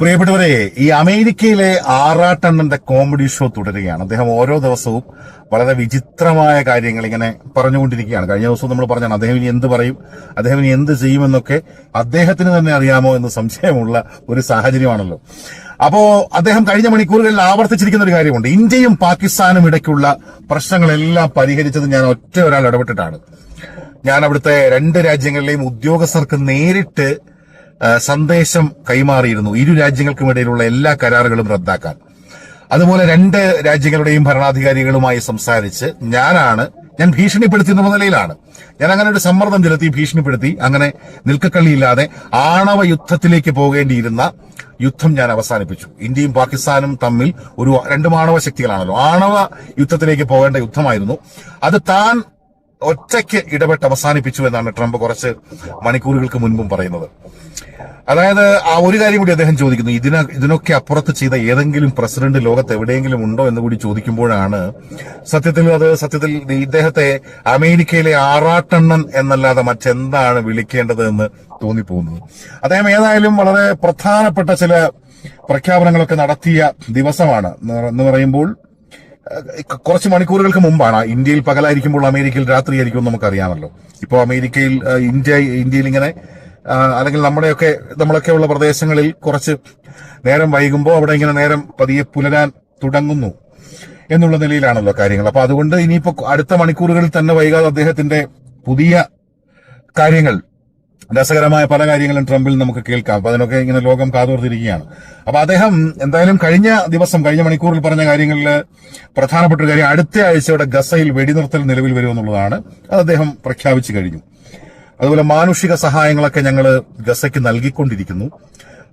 പ്രിയപ്പെട്ടവരെ ഈ അമേരിക്കയിലെ ആറാട്ടണ്ണന്റെ കോമഡി ഷോ തുടരുകയാണ്. അദ്ദേഹം ഓരോ ദിവസവും വളരെ വിചിത്രമായ കാര്യങ്ങൾ ഇങ്ങനെ പറഞ്ഞുകൊണ്ടിരിക്കുകയാണ്. കഴിഞ്ഞ ദിവസം നമ്മൾ പറഞ്ഞാണ് അദ്ദേഹം ഇനി എന്ത് പറയും അദ്ദേഹം ഇനി എന്ത് ചെയ്യുമെന്നൊക്കെ അദ്ദേഹത്തിന് തന്നെ അറിയാമോ എന്ന് സംശയമുള്ള ഒരു സാഹചര്യമാണല്ലോ. അപ്പോ അദ്ദേഹം കഴിഞ്ഞ മണിക്കൂറുകളിൽ ആവർത്തിച്ചിരിക്കുന്ന ഒരു കാര്യമുണ്ട്. ഇന്ത്യയും പാകിസ്ഥാനും ഇടയ്ക്കുള്ള പ്രശ്നങ്ങളെല്ലാം പരിഹരിച്ചത് ഞാൻ ഒറ്റ ഒരാൾ ഇടപെട്ടിട്ടാണ്. ഞാൻ അവിടുത്തെ രണ്ട് രാജ്യങ്ങളിലെയും ഉദ്യോഗസ്ഥർക്ക് നേരിട്ട് സന്ദേശം കൈമാറിയിരുന്നു. ഇരു രാജ്യങ്ങൾക്കും ഇടയിലുള്ള എല്ലാ കരാറുകളും റദ്ദാക്കാൻ. അതുപോലെ രണ്ട് രാജ്യങ്ങളുടെയും ഭരണാധികാരികളുമായി സംസാരിച്ച് ഞാനാണ് ഞാൻ ഭീഷണിപ്പെടുത്തുന്ന നിലയിലാണ്. ഞാൻ അങ്ങനെ ഒരു സമ്മർദ്ദം ചെലുത്തി ഭീഷണിപ്പെടുത്തി അങ്ങനെ നിൽക്കക്കള്ളിയില്ലാതെ ആണവ യുദ്ധത്തിലേക്ക് പോകേണ്ടിയിരുന്ന യുദ്ധം ഞാൻ അവസാനിപ്പിച്ചു. ഇന്ത്യയും പാകിസ്ഥാനും തമ്മിൽ ഒരു രണ്ട് ആണവ ശക്തികളാണല്ലോ. ആണവ യുദ്ധത്തിലേക്ക് പോകേണ്ട യുദ്ധമായിരുന്നു. അത് താൻ ഒറ്റയ്ക്ക് ഇടപെട്ട് അവസാനിപ്പിച്ചു എന്നാണ് ട്രംപ് കുറച്ച് മണിക്കൂറുകൾക്ക് മുൻപും പറയുന്നത്. അതായത് ആ ഒരു കാര്യം കൂടി അദ്ദേഹം ചോദിക്കുന്നു. ഇതിന ഇതിനൊക്കെ അപ്പുറത്ത് ചെയ്ത ഏതെങ്കിലും പ്രസിഡന്റ് ലോകത്ത് എവിടെയെങ്കിലും ഉണ്ടോ എന്ന് കൂടി ചോദിക്കുമ്പോഴാണ് സത്യത്തിൽ അത് സത്യത്തിൽ ഇദ്ദേഹത്തെ അമേരിക്കയിലെ ആറാട്ടെണ്ണൻ എന്നല്ലാതെ മറ്റെന്താണ് വിളിക്കേണ്ടത് എന്ന് തോന്നിപ്പോകുന്നത്. അദ്ദേഹം ഏതായാലും വളരെ പ്രധാനപ്പെട്ട ചില പ്രഖ്യാപനങ്ങളൊക്കെ നടത്തിയ ദിവസമാണ്. എന്ന് പറയുമ്പോൾ കുറച്ച് മണിക്കൂറുകൾക്ക് മുമ്പാണ്. ഇന്ത്യയിൽ പകലായിരിക്കുമ്പോൾ അമേരിക്കയിൽ രാത്രിയായിരിക്കും എന്ന് നമുക്കറിയാമല്ലോ. ഇപ്പോൾ അമേരിക്കയിൽ ഇന്ത്യ ഇന്ത്യയിൽ ഇങ്ങനെ അല്ലെങ്കിൽ നമ്മുടെയൊക്കെ നമ്മളൊക്കെ ഉള്ള പ്രദേശങ്ങളിൽ കുറച്ച് നേരം വൈകുമ്പോൾ അവിടെ ഇങ്ങനെ നേരം പതിയെ പുലരാൻ തുടങ്ങുന്നു എന്നുള്ള നിലയിലാണല്ലോ കാര്യങ്ങൾ. അപ്പൊ അതുകൊണ്ട് ഇനിയിപ്പോ അടുത്ത മണിക്കൂറുകളിൽ തന്നെ വൈകാതെ അദ്ദേഹത്തിന്റെ പുതിയ കാര്യങ്ങൾ രസകരമായ പല കാര്യങ്ങളും ട്രംപിൽ നമുക്ക് കേൾക്കാം. അപ്പൊ അതിനൊക്കെ ഇങ്ങനെ ലോകം കാതോർത്തിരിക്കുകയാണ്. അപ്പൊ അദ്ദേഹം എന്തായാലും കഴിഞ്ഞ ദിവസം കഴിഞ്ഞ മണിക്കൂറിൽ പറഞ്ഞ കാര്യങ്ങളിൽ പ്രധാനപ്പെട്ട ഒരു കാര്യം അടുത്ത ആഴ്ചയുടെ ഗസയിൽ വെടിനിർത്തൽ നിലവിൽ വരുമെന്നുള്ളതാണ് അത് അദ്ദേഹം പ്രഖ്യാപിച്ചു കഴിഞ്ഞു. അതുപോലെ മാനുഷിക സഹായങ്ങളൊക്കെ ഞങ്ങൾ ഗസയ്ക്ക് നൽകിക്കൊണ്ടിരിക്കുന്നു.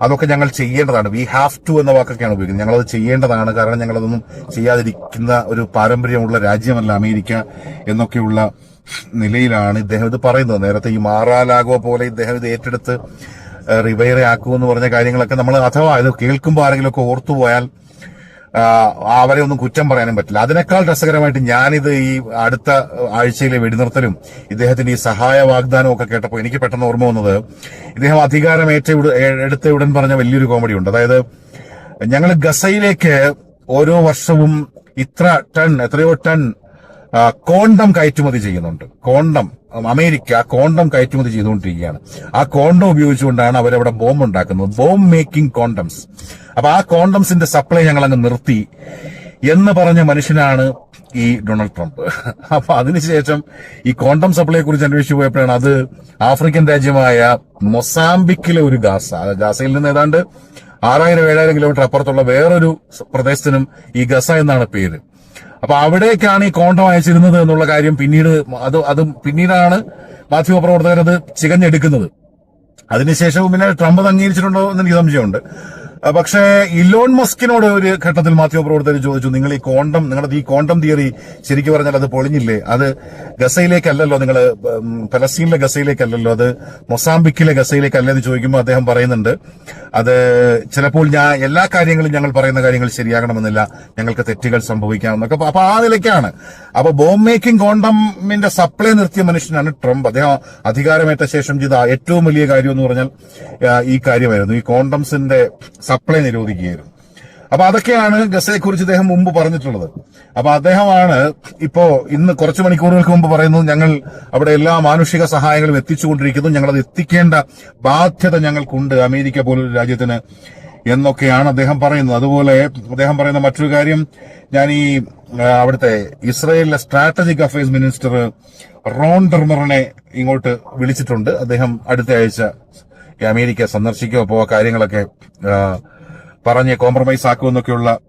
അതൊക്കെ ഞങ്ങൾ ചെയ്യേണ്ടതാണ്. വി ഹാവ് ടു എന്ന വാക്കൊക്കെയാണ് ഉപയോഗിക്കുന്നത്. ഞങ്ങളത് ചെയ്യേണ്ടതാണ്. കാരണം ഞങ്ങളതൊന്നും ചെയ്യാതിരിക്കുന്ന ഒരു പാരമ്പര്യമുള്ള രാജ്യമല്ല അമേരിക്ക എന്നൊക്കെയുള്ള നിലയിലാണ് ഇദ്ദേഹം ഇത് പറയുന്നത്. നേരത്തെ ഈ മാറാലാഗോ പോലെ ഇദ്ദേഹം ഇത് ഏറ്റെടുത്ത് റിവൈറെ ആക്കുമെന്ന് പറഞ്ഞ കാര്യങ്ങളൊക്കെ നമ്മൾ അഥവാ ഇത് കേൾക്കുമ്പോൾ ആരെങ്കിലും ഒക്കെ ഓർത്തുപോയാൽ അവരെ ഒന്നും കുറ്റം പറയാനും പറ്റില്ല. അതിനേക്കാൾ രസകരമായിട്ട് ഞാനിത് ഈ അടുത്ത ആഴ്ചയിലെ വെടിനിർത്തലും ഇദ്ദേഹത്തിന്റെ ഈ സഹായ വാഗ്ദാനവും ഒക്കെ കേട്ടപ്പോൾ എനിക്ക് പെട്ടെന്ന് ഓർമ്മ വന്നത് ഇദ്ദേഹം അധികാരം ഏറ്റ ഉട- എടുത്ത ഉടൻ പറഞ്ഞ വലിയൊരു കോമഡി ഉണ്ട്. അതായത് ഞങ്ങൾ ഗസയിലേക്ക് ഓരോ വർഷവും ഇത്ര ടൺ എത്രയോ ടൺ കോണ്ടം കയറ്റുമതി ചെയ്യുന്നുണ്ട്. കോണ്ടം അമേരിക്ക കോണ്ടം കയറ്റുമതി ചെയ്തുകൊണ്ടിരിക്കുകയാണ്. ആ കോണ്ടം ഉപയോഗിച്ചുകൊണ്ടാണ് അവരവിടെ ബോംബ് ഉണ്ടാക്കുന്നത്. Bomb making condoms. അപ്പൊ ആ കോണ്ടംസിന്റെ സപ്ലൈ ഞങ്ങൾ അങ്ങ് നിർത്തി എന്ന് പറഞ്ഞ മനുഷ്യനാണ് ഈ ഡൊണാൾഡ് ട്രംപ്. അപ്പൊ അതിനുശേഷം ഈ കോണ്ടം സപ്ലൈയെ കുറിച്ച് അന്വേഷിച്ചു പോയപ്പോഴാണ് അത് ആഫ്രിക്കൻ രാജ്യമായ മൊസാംബിക്കിലെ ഒരു ഗാസ. ഗാസയിൽ നിന്ന് ഏതാണ്ട് ആറായിരം ഏഴായിരം കിലോമീറ്റർ അപ്പുറത്തുള്ള വേറൊരു പ്രദേശത്തിനും ഈ ഗസ എന്നാണ് പേര്. അപ്പൊ അവിടേക്കാണ് ഈ കോണ്ടം അയച്ചിരുന്നത് എന്നുള്ള കാര്യം പിന്നീട് അത് അത് പിന്നീടാണ് മാധ്യമപ്രവർത്തകർ അത് ചികഞ്ഞെടുക്കുന്നത്. അതിനുശേഷവും പിന്നെ ട്രംപ് അംഗീകരിച്ചിട്ടുണ്ടോ എന്ന് എനിക്ക് സംശയമുണ്ട്. പക്ഷേ ഇലോൺ മസ്കിനോട് ഒരു ഘട്ടത്തിൽ മാധ്യമപ്രവർത്തകർ ചോദിച്ചു നിങ്ങൾ ഈ കോണ്ടം നിങ്ങളുടെ ഈ കോണ്ടം തിയറി ശരിക്കും പറഞ്ഞാൽ അത് പൊളിഞ്ഞില്ലേ? അത് ഗസയിലേക്കല്ലല്ലോ നിങ്ങൾ പലസ്തീനിലെ ഗസയിലേക്കല്ലല്ലോ? അത് മൊസാംബിക്കിലെ ഗസയിലേക്കല്ല എന്ന് ചോദിക്കുമ്പോൾ അദ്ദേഹം പറയുന്നുണ്ട് അത് ചിലപ്പോൾ ഞാൻ എല്ലാ കാര്യങ്ങളും ഞങ്ങൾ പറയുന്ന കാര്യങ്ങൾ ശരിയാകണമെന്നില്ല. ഞങ്ങൾക്ക് തെറ്റുകൾ സംഭവിക്കാം. എന്നൊക്കെ അപ്പൊ- അപ്പൊ ആ നിലയ്ക്കാണ്. അപ്പൊ ബോംബ് മേക്കിംഗ് കോണ്ടമിന്റെ സപ്ലൈ നിർത്തിയ മനുഷ്യനാണ് ട്രംപ്. അദ്ദേഹം അധികാരമേറ്റ ശേഷം ചെയ്ത ഏറ്റവും വലിയ കാര്യം എന്ന് പറഞ്ഞാൽ ഈ കാര്യമായിരുന്നു. ഈ കോണ്ടംസിന്റെ സപ്ലൈ നിരോധിക്കുകയായിരുന്നു. അപ്പൊ അതൊക്കെയാണ് ഗസയെ കുറിച്ച് അദ്ദേഹം മുമ്പ് പറഞ്ഞിട്ടുള്ളത്. അപ്പൊ അദ്ദേഹമാണ് ഇപ്പോ ഇന്ന് കുറച്ച് മണിക്കൂറുകൾക്ക് മുമ്പ് പറയുന്നത് ഞങ്ങൾ അവിടെ എല്ലാ മാനുഷിക സഹായങ്ങളും എത്തിച്ചുകൊണ്ടിരിക്കുന്നു. ഞങ്ങളത് എത്തിക്കേണ്ട ബാധ്യത ഞങ്ങൾക്കുണ്ട് അമേരിക്ക പോലൊരു രാജ്യത്തിന് എന്നൊക്കെയാണ് അദ്ദേഹം പറയുന്നത്. അതുപോലെ അദ്ദേഹം പറയുന്ന മറ്റൊരു കാര്യം ഞാൻ ഈ അവിടുത്തെ ഇസ്രയേലിലെ സ്ട്രാറ്റജിക് അഫയേഴ്സ് മിനിസ്റ്റർ റോൺ ഡെർമറിനെ ഇങ്ങോട്ട് വിളിച്ചിട്ടുണ്ട്. അദ്ദേഹം അടുത്ത ആഴ്ച അമേരിക്ക സന്ദർശിക്കുക പോവുക കാര്യങ്ങളൊക്കെ പറഞ്ഞ് കോംപ്രമൈസ് ആക്കുമെന്നൊക്കെയുള്ള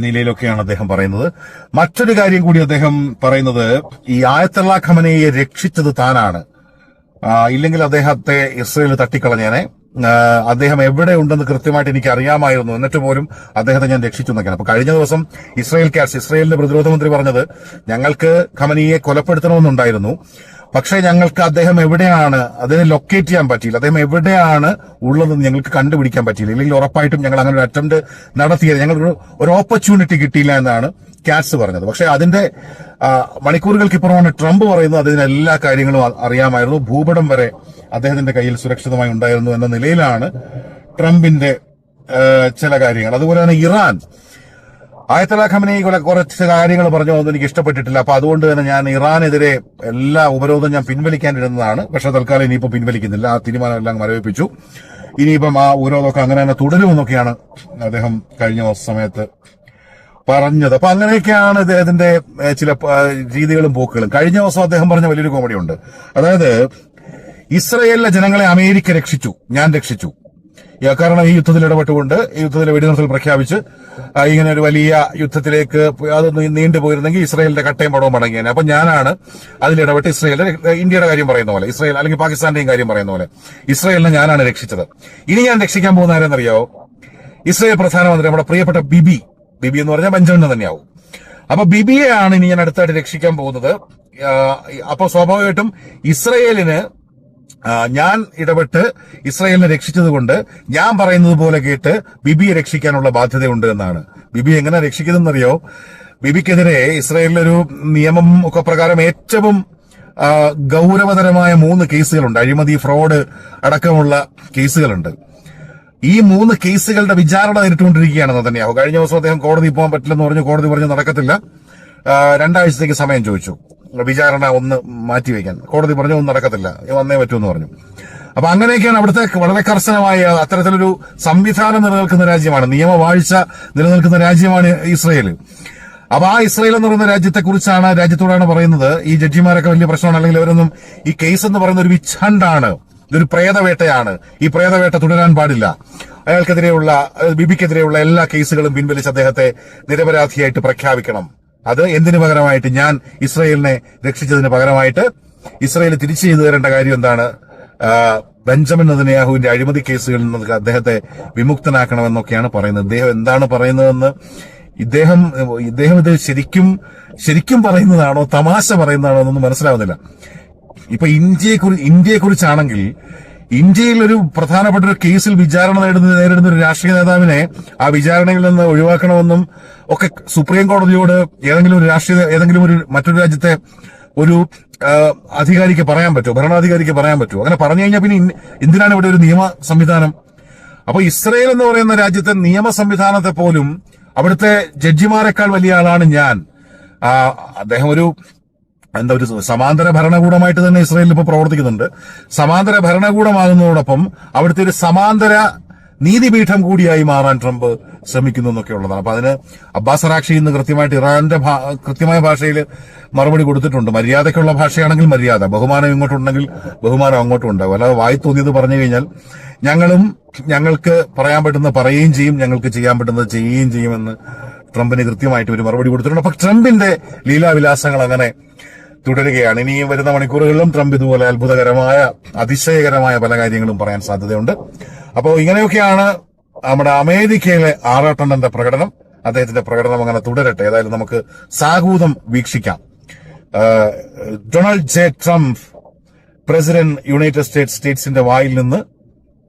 നിലയിലൊക്കെയാണ് അദ്ദേഹം പറയുന്നത്. മറ്റൊരു കാര്യം കൂടി അദ്ദേഹം പറയുന്നത് ഈ ആയത്തുള്ള ഖമനയെ രക്ഷിച്ചത് താനാണ്. ഇല്ലെങ്കിൽ അദ്ദേഹത്തെ ഇസ്രയേൽ തട്ടിക്കളഞ്ഞേനെ. അദ്ദേഹം എവിടെ ഉണ്ടെന്ന് കൃത്യമായിട്ട് എനിക്ക് അറിയാമായിരുന്നു എന്നിട്ട് പോലും അദ്ദേഹത്തെ ഞാൻ രക്ഷിച്ചു എന്നൊക്കെയാണ്. അപ്പൊ കഴിഞ്ഞ ദിവസം ഇസ്രയേൽ ക്യാഷ് ഇസ്രയേലിന്റെ പ്രതിരോധ മന്ത്രി പറഞ്ഞത് ഞങ്ങൾക്ക് ഖമനിയെ കൊലപ്പെടുത്തണമെന്നുണ്ടായിരുന്നു. പക്ഷേ ഞങ്ങൾക്ക് അദ്ദേഹം എവിടെയാണ് അതിനെ ലൊക്കേറ്റ് ചെയ്യാൻ പറ്റിയില്ല. അദ്ദേഹം എവിടെയാണ് ഉള്ളതെന്ന് ഞങ്ങൾക്ക് കണ്ടുപിടിക്കാൻ പറ്റിയില്ല. ഇല്ലെങ്കിൽ ഉറപ്പായിട്ടും ഞങ്ങൾ അങ്ങനെ ഒരു അറ്റംപ്റ്റ് നടത്തിയത്. ഞങ്ങൾക്ക് ഒരു ഓപ്പർച്യൂണിറ്റി കിട്ടിയില്ല എന്നാണ് കാറ്റ്സ് പറഞ്ഞത്. പക്ഷെ അതിന്റെ മണിക്കൂറുകൾക്ക് ഇപ്പുറമാണ് ട്രംപ് പറയുന്നത്. അതിന് എല്ലാ കാര്യങ്ങളും അറിയാമായിരുന്നു. ഭൂപടം വരെ അദ്ദേഹത്തിന്റെ കയ്യിൽ സുരക്ഷിതമായി ഉണ്ടായിരുന്നു എന്ന നിലയിലാണ് ട്രംപിന്റെ ചില കാര്യങ്ങൾ. അതുപോലെ തന്നെ ഇറാൻ. ആയത്തല ഖമനി കുറെ കുറച്ച് കാര്യങ്ങൾ പറഞ്ഞു ഒന്നും എനിക്ക് ഇഷ്ടപ്പെട്ടിട്ടില്ല അപ്പൊ അതുകൊണ്ട് തന്നെ ഞാൻ ഇറാനെതിരെ എല്ലാ ഉപരോധം ഞാൻ പിൻവലിക്കാനിരുന്നതാണ്. പക്ഷെ തൽക്കാലം ഇനിയിപ്പോ പിൻവലിക്കുന്നില്ല. ആ തീരുമാനം എല്ലാം മരവിപ്പിച്ചു. ഇനിയിപ്പം ആ ഉപരോധമൊക്കെ അങ്ങനെ തന്നെ തുടരുമെന്നൊക്കെയാണ് അദ്ദേഹം കഴിഞ്ഞ സമയത്ത് പറഞ്ഞത്. അപ്പൊ അങ്ങനെയൊക്കെയാണ് ഇതിന്റെ ചില രീതികളും പോക്കുകളും. കഴിഞ്ഞ ദിവസം അദ്ദേഹം പറഞ്ഞ വലിയൊരു കോമഡി ഉണ്ട് അതായത് ഇസ്രയേലിലെ ജനങ്ങളെ അമേരിക്ക രക്ഷിച്ചു. ഞാൻ രക്ഷിച്ചു. കാരണം ഈ യുദ്ധത്തിൽ ഇടപെട്ടുകൊണ്ട് യുദ്ധത്തിലെ വെടിനിർത്തൽ പ്രഖ്യാപിച്ച് ഇങ്ങനെ ഒരു വലിയ യുദ്ധത്തിലേക്ക് അത് നീണ്ടുപോയിരുന്നെങ്കിൽ ഇസ്രയേലിന്റെ കട്ടയും പടവും മടങ്ങിയേനെ അപ്പൊ ഞാനാണ് അതിലിടപെട്ട് ഇസ്രയേലിന്റെ ഇന്ത്യയുടെ കാര്യം പറയുന്ന പോലെ ഇസ്രയേൽ അല്ലെങ്കിൽ പാകിസ്ഥാന്റെയും കാര്യം പറയുന്ന പോലെ ഇസ്രയേലിനെ ഞാനാണ് രക്ഷിച്ചത്. ഇനി ഞാൻ രക്ഷിക്കാൻ പോകുന്ന ആരെന്നറിയാവോ? ഇസ്രയേൽ പ്രധാനമന്ത്രി നമ്മുടെ പ്രിയപ്പെട്ട ബിബി. ബിബി എന്ന് പറഞ്ഞാൽ ബെഞ്ചമിൻ തന്നെയാവും. അപ്പൊ ബിബിയെ ആണ് ഇനി ഞാൻ അടുത്തായിട്ട് രക്ഷിക്കാൻ പോകുന്നത്. അപ്പൊ സ്വാഭാവികമായിട്ടും ഇസ്രയേലിന് ഞാൻ ഇടപെട്ട് ഇസ്രയേലിനെ രക്ഷിച്ചതുകൊണ്ട് ഞാൻ പറയുന്നത് പോലെ കേട്ട് ബിബിയെ രക്ഷിക്കാനുള്ള ബാധ്യതയുണ്ട് എന്നാണ്. ബിബി എങ്ങനെ രക്ഷിക്കുന്നതെന്നറിയോ ബിബിക്കെതിരെ ഇസ്രയേലിലൊരു നിയമം ഒക്കെ പ്രകാരം ഏറ്റവും ഗൗരവതരമായ മൂന്ന് കേസുകളുണ്ട്. അഴിമതി ഫ്രോഡ് അടക്കമുള്ള കേസുകളുണ്ട്. ഈ മൂന്ന് കേസുകളുടെ വിചാരണ നേരിട്ടുകൊണ്ടിരിക്കുകയാണ് നെതന്യാഹു. കഴിഞ്ഞ ദിവസം അദ്ദേഹം കോടതി പോകാൻ പറ്റില്ലെന്ന് പറഞ്ഞു കോടതി പറഞ്ഞു നടക്കത്തില്ല. രണ്ടാഴ്ചത്തേക്ക് സമയം ചോദിച്ചു. വിചാരണ ഒന്ന് മാറ്റിവെക്കാൻ കോടതി പറഞ്ഞു ഒന്നും നടക്കത്തില്ല. വന്നേ പറ്റൂ എന്ന് പറഞ്ഞു. അപ്പൊ അങ്ങനെയൊക്കെയാണ് അവിടുത്തെ വളരെ കർശനമായ അത്തരത്തിലൊരു സംവിധാനം നിലനിൽക്കുന്ന രാജ്യമാണ്. നിയമവാഴ്ച നിലനിൽക്കുന്ന രാജ്യമാണ് ഇസ്രയേൽ അപ്പൊ ആ ഇസ്രയേൽ എന്ന് പറയുന്ന രാജ്യത്തെ കുറിച്ചാണ് രാജ്യത്തോടാണ് പറയുന്നത്. ഈ ജഡ്ജിമാരൊക്കെ വലിയ പ്രശ്നമാണ്. അല്ലെങ്കിൽ അവരൊന്നും ഈ കേസ് എന്ന് പറയുന്ന ഒരു വിച്ഛണ്ടാണ്. ഇതൊരു പ്രേതവേട്ടയാണ്. ഈ പ്രേതവേട്ട തുടരാൻ പാടില്ല. അയാൾക്കെതിരെയുള്ള ബിബിക്കെതിരെയുള്ള എല്ലാ കേസുകളും പിൻവലിച്ച് അദ്ദേഹത്തെ നിരപരാധിയായിട്ട് പ്രഖ്യാപിക്കണം. അത് എന്തിനു പകരമായിട്ട് ഞാൻ ഇസ്രയേലിനെ രക്ഷിച്ചതിന് പകരമായിട്ട് ഇസ്രയേൽ തിരിച്ചു ചെയ്തു തരേണ്ട കാര്യം എന്താണ്? ബെഞ്ചമിൻ നദിനയാഹുവിന്റെ അഴിമതി കേസുകളിൽ നിന്ന് അദ്ദേഹത്തെ വിമുക്തനാക്കണമെന്നൊക്കെയാണ് പറയുന്നത്. ഇദ്ദേഹം എന്താണ് പറയുന്നതെന്ന് ഇദ്ദേഹം ഇദ്ദേഹം ഇത് ശരിക്കും ശരിക്കും പറയുന്നതാണോ തമാശ പറയുന്നതാണോ എന്നൊന്നും മനസ്സിലാവുന്നില്ല. ഇപ്പൊ ഇന്ത്യയെ കുറിച്ച് ഇന്ത്യയെ കുറിച്ചാണെങ്കിൽ ഇന്ത്യയിൽ ഒരു പ്രധാനപ്പെട്ട ഒരു കേസിൽ വിചാരണ നേടുന്ന നേരിടുന്ന ഒരു രാഷ്ട്രീയ നേതാവിനെ ആ വിചാരണയിൽ നിന്ന് ഒഴിവാക്കണമെന്നും ഒക്കെ സുപ്രീം കോടതിയോട് ഏതെങ്കിലും ഒരു രാഷ്ട്രീയ ഏതെങ്കിലും ഒരു മറ്റൊരു രാജ്യത്തെ ഒരു അധികാരിക്ക് പറയാൻ പറ്റുമോ? ഭരണാധികാരിക്ക് പറയാൻ പറ്റുമോ? അങ്ങനെ പറഞ്ഞു കഴിഞ്ഞാൽ പിന്നെ എന്തിനാണ് ഇവിടെ ഒരു നിയമ സംവിധാനം? അപ്പൊ ഇസ്രയേൽ എന്ന് പറയുന്ന രാജ്യത്തെ നിയമ സംവിധാനത്തെ പോലും അവിടുത്തെ ജഡ്ജിമാരെക്കാൾ വലിയ ആളാണ് ഞാൻ. അദ്ദേഹം ഒരു എന്താ ഒരു സമാന്തര ഭരണകൂടമായിട്ട് തന്നെ ഇസ്രയേലിൽ ഇപ്പോൾ പ്രവർത്തിക്കുന്നുണ്ട്. സമാന്തര ഭരണകൂടമാകുന്നതോടൊപ്പം അവിടുത്തെ ഒരു സമാന്തര നീതിപീഠം കൂടിയായി മാറാൻ ട്രംപ് ശ്രമിക്കുന്നു എന്നൊക്കെ ഉള്ളതാണ്. അപ്പൊ അതിന് അബ്ബാസ് അറാക്ഷി ഇന്ന് കൃത്യമായിട്ട് ഇറാന്റെ കൃത്യമായ ഭാഷയിൽ മറുപടി കൊടുത്തിട്ടുണ്ട്. മര്യാദയ്ക്കുള്ള ഭാഷയാണെങ്കിൽ മര്യാദ. ബഹുമാനം ഇങ്ങോട്ടുണ്ടെങ്കിൽ ബഹുമാനം അങ്ങോട്ടും ഉണ്ടാകും അല്ലാതെ വായി തോന്നിയത് പറഞ്ഞു കഴിഞ്ഞാൽ ഞങ്ങളും ഞങ്ങൾക്ക് പറയാൻ പറ്റുന്ന പറയുകയും ചെയ്യും ഞങ്ങൾക്ക് ചെയ്യാൻ പറ്റുന്നത് ചെയ്യുകയും ചെയ്യുമെന്ന് ട്രംപിന് കൃത്യമായിട്ട് ഒരു മറുപടി കൊടുത്തിട്ടുണ്ട്. അപ്പൊ ട്രംപിന്റെ ലീലാവിലാസങ്ങൾ അങ്ങനെ തുടരുകയാണ്. ഇനിയും വരുന്ന മണിക്കൂറുകളിലും ട്രംപ് ഇതുപോലെ അത്ഭുതകരമായ അതിശയകരമായ പല കാര്യങ്ങളും പറയാൻ സാധ്യതയുണ്ട്. അപ്പോൾ ഇങ്ങനെയൊക്കെയാണ് നമ്മുടെ അമേരിക്കയിലെ ആറാട്ടണ്ണന്റെ പ്രകടനം. അദ്ദേഹത്തിന്റെ പ്രകടനം അങ്ങനെ തുടരട്ടെ. ഏതായാലും നമുക്ക് സാഹൂതം വീക്ഷിക്കാം. Donald J Trump president United States സ്റ്റേറ്റ്സിന്റെ വായിൽ നിന്ന്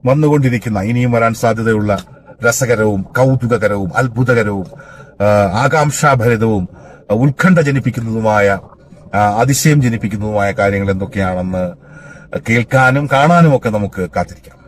വന്നുകൊണ്ടിരിക്കുന്ന ഇനിയും വരാൻ സാധ്യതയുള്ള രസകരവും കൗതുകകരവും അത്ഭുതകരവും ആകാംക്ഷാഭരിതവും ഉത്കണ്ഠ ജനിപ്പിക്കുന്നതുമായ അതിശയം ജനിപ്പിക്കുന്നതുമായ കാര്യങ്ങൾ എന്തൊക്കെയാണെന്ന് കേൾക്കാനും കാണാനും ഒക്കെ നമുക്ക് കാത്തിരിക്കാം.